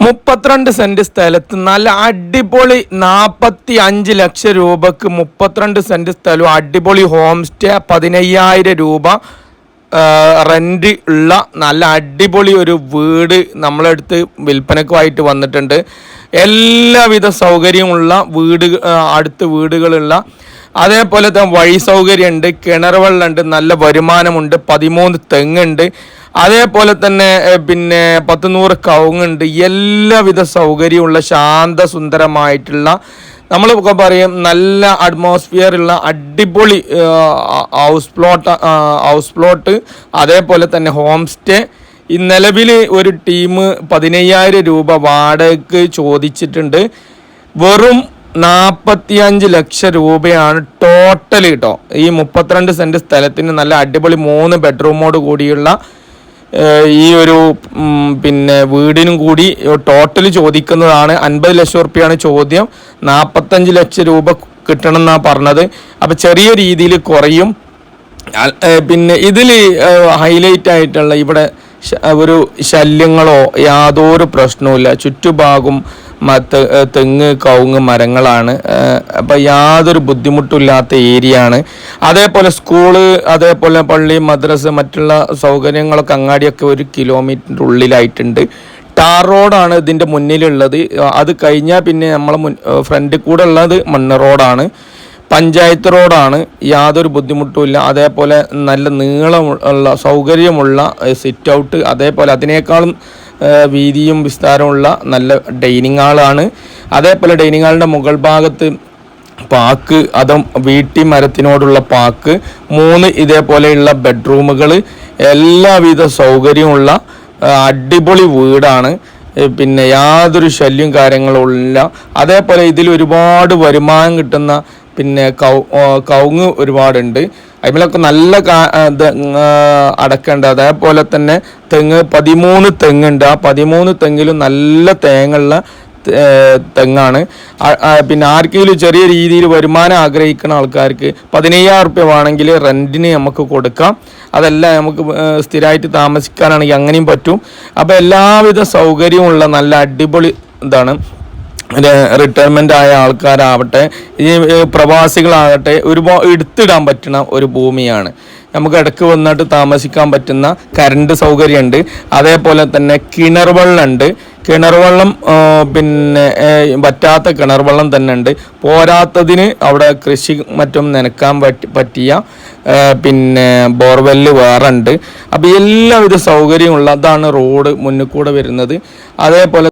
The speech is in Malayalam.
മുപ്പത്തിരണ്ട് സെന്റ് സ്ഥലത്ത് നല്ല അടിപൊളി നാൽപ്പത്തി അഞ്ച് ലക്ഷം രൂപക്ക് മുപ്പത്തിരണ്ട് സെന്റ് സ്ഥലവും അടിപൊളി ഹോം സ്റ്റേ പതിനയ്യായിരം രൂപ റെന്റ് ഉള്ള നല്ല അടിപൊളി ഒരു വീട് നമ്മളെടുത്ത് വിൽപ്പനക്കുമായിട്ട് വന്നിട്ടുണ്ട്. എല്ലാവിധ സൗകര്യമുള്ള വീട് അടുത്ത് വീടുകളുള്ള അതേപോലെ തന്നെ വഴി സൗകര്യമുണ്ട് കിണർ വെള്ളമുണ്ട് നല്ല വരുമാനമുണ്ട് പതിമൂന്ന് തെങ്ങുണ്ട്. അതേപോലെ തന്നെ പിന്നെ പത്ത് നൂറ് കവുങ്ങുണ്ട്. എല്ലാവിധ സൗകര്യമുള്ള ശാന്തസുന്ദരമായിട്ടുള്ള നമ്മൾ പറയും നല്ല അറ്റ്മോസ്ഫിയർ ഉള്ള അടിപൊളി ഹൗസ് പ്ലോട്ട് ഹൗസ് പ്ലോട്ട് അതേപോലെ തന്നെ ഹോം സ്റ്റേ ഈ നിലവിൽ ഒരു ടീം പതിനയ്യായിരം രൂപ വാടകയ്ക്ക് ചോദിച്ചിട്ടുണ്ട്. വെറും നാൽപ്പത്തിയഞ്ച് ലക്ഷം രൂപയാണ് ടോട്ടൽ കേട്ടോ ഈ മുപ്പത്തിരണ്ട് സെന്റ് സ്ഥലത്തിന് നല്ല അടിപൊളി മൂന്ന് ബെഡ്റൂമോട് കൂടിയുള്ള ഈ ഒരു പിന്നെ വീടിനും കൂടി ടോട്ടൽ ചോദിക്കുന്നതാണ് അൻപത് ലക്ഷം റുപ്യാണ് ചോദ്യം. നാൽപ്പത്തഞ്ച് ലക്ഷം രൂപ കിട്ടണം എന്നാണ് പറഞ്ഞത്. അപ്പം ചെറിയ രീതിയിൽ കുറയും. പിന്നെ ഇതിൽ ഹൈലൈറ്റ് ആയിട്ടുള്ള ഇവിടെ ഒരു ശല്യങ്ങളോ യാതൊരു പ്രശ്നവുമില്ല. ചുറ്റുഭാഗം തെങ്ങ് കവുങ്ങ് മരങ്ങളാണ്. അപ്പോൾ അപ്പം യാതൊരു ബുദ്ധിമുട്ടില്ലാത്ത ഏരിയ ആണ് അതേപോലെ സ്കൂൾ അതേപോലെ പള്ളി മദ്രസ മറ്റുള്ള സൗകര്യങ്ങളൊക്കെ അങ്ങാടിയൊക്കെ ഒരു കിലോമീറ്ററിന്റെ ഉള്ളിലായിട്ടുണ്ട്. ടാർ റോഡാണ് ഇതിന്റെ മുന്നിലുള്ളത്. അത് കഴിഞ്ഞാൽ പിന്നെ നമ്മളെ മുൻ ഫ്രണ്ടിൽ കൂടെ ഉള്ളത് മണ്ണ് റോഡാണ്. പഞ്ചായത്ത് റോഡാണ്. യാതൊരു ബുദ്ധിമുട്ടുമില്ല. അതേപോലെ നല്ല നീളമുള്ള സൗകര്യമുള്ള സിറ്റ് ഔട്ട്. അതേപോലെ അതിനേക്കാളും വീതിയും വിസ്താരമുള്ള നല്ല ഡൈനിങ് ഹാളാണ് അതേപോലെ ഡൈനിങ് ഹാളിന്റെ മുകൾ ഭാഗത്ത് പാക്ക് അതും വീട്ടി മരത്തിനോടുള്ള പാക്ക് മൂന്ന് ഇതേപോലെയുള്ള ബെഡ്റൂമുകൾ എല്ലാവിധ സൗകര്യമുള്ള അടിപൊളി വീടാണ്. പിന്നെ യാതൊരു ശല്യം കാര്യങ്ങളും ഇല്ല. അതേപോലെ ഇതിൽ ഒരുപാട് വരുമാനം കിട്ടുന്ന പിന്നെ കൗ കൗങ്ങ് ഒരുപാടുണ്ട്. അതിലൊക്കെ നല്ല അടക്കമുണ്ട് അതേപോലെ തന്നെ തെങ്ങ് പതിമൂന്ന് തെങ്ങുണ്ട്. ആ പതിമൂന്ന് തെങ്ങിലും നല്ല തേങ്ങുള്ള തെങ്ങാണ്. പിന്നെ ആർക്കെങ്കിലും ചെറിയ രീതിയിൽ വരുമാനം ആഗ്രഹിക്കുന്ന ആൾക്കാർക്ക് പതിനയ്യായിരം റുപ്യ വേണമെങ്കിൽ റെന്റിന് നമുക്ക് കൊടുക്കാം. അതല്ല നമുക്ക് സ്ഥിരമായിട്ട് താമസിക്കാനാണെങ്കിൽ അങ്ങനെയും പറ്റും. അപ്പോൾ എല്ലാവിധ സൗകര്യമുള്ള നല്ല അടിപൊളി ഇതാണ്. റിട്ടയർമെന്റ് ആയ ആൾക്കാരാവട്ടെ ഈ പ്രവാസികളാകട്ടെ ഒരുപാട് എടുത്തിടാൻ പറ്റുന്ന ഒരു ഭൂമിയാണ്. നമുക്ക് ഇടയ്ക്ക് വന്നിട്ട് താമസിക്കാൻ പറ്റുന്ന കറണ്ട് സൗകര്യമുണ്ട് അതേപോലെ തന്നെ കിണർ വെള്ളമുണ്ട് കിണർ വെള്ളം പിന്നെ പറ്റാത്ത കിണർ വെള്ളം തന്നെ ഉണ്ട് പോരാത്തതിന് അവിടെ കൃഷി മറ്റും നനക്കാൻ പറ്റി പറ്റിയ പിന്നെ ബോർവെല്ല് വേറെ ഉണ്ട് അപ്പോൾ എല്ലാവിധ സൗകര്യമുള്ള അതാണ് റോഡ് മുന്നിൽ കൂടെ വരുന്നത്. അതേപോലെ